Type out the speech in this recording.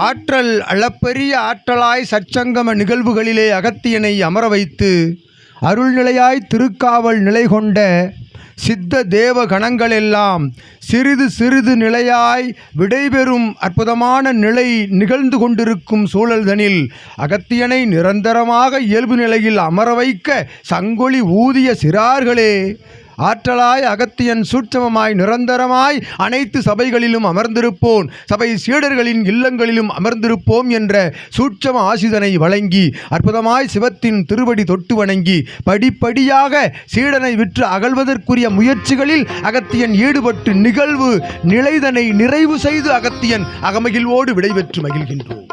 ஆற்றல் அளப்பெரிய ஆற்றலாய் சற்சங்கம நிகழ்வுகளிலே அகத்தியனை அமர வைத்து அருள்நிலையாய் திருக்காவல் நிலை கொண்ட சித்த தேவ கணங்களெல்லாம் சிறிது சிறிது நிலையாய் விடைபெறும் அற்புதமான நிலை நிகழ்ந்து கொண்டிருக்கும் சூழல்தனில் அகத்தியனை நிரந்தரமாக இயல்பு நிலையில் அமர வைக்க சங்கொலி ஊதிய சிறார்களே ஆற்றலாய் அகத்தியன் சூட்சமமாய் நிரந்தரமாய் அனைத்து சபைகளிலும் அமர்ந்திருப்போன். சபை சீடர்களின் இல்லங்களிலும் அமர்ந்திருப்போம் என்ற சூட்சம ஆசிதனை வழங்கி அற்புதமாய் சிவத்தின் திருவடி தொட்டு வணங்கி படிப்படியாக சீடனை விற்று அகழ்வதற்குரிய முயற்சிகளில் அகத்தியன் ஈடுபட்டு நிகழ்வு நிலைதனை நிறைவு செய்து அகத்தியன் அகமகிழ்வோடு விடைபெற்று மகிழ்கின்றோம்.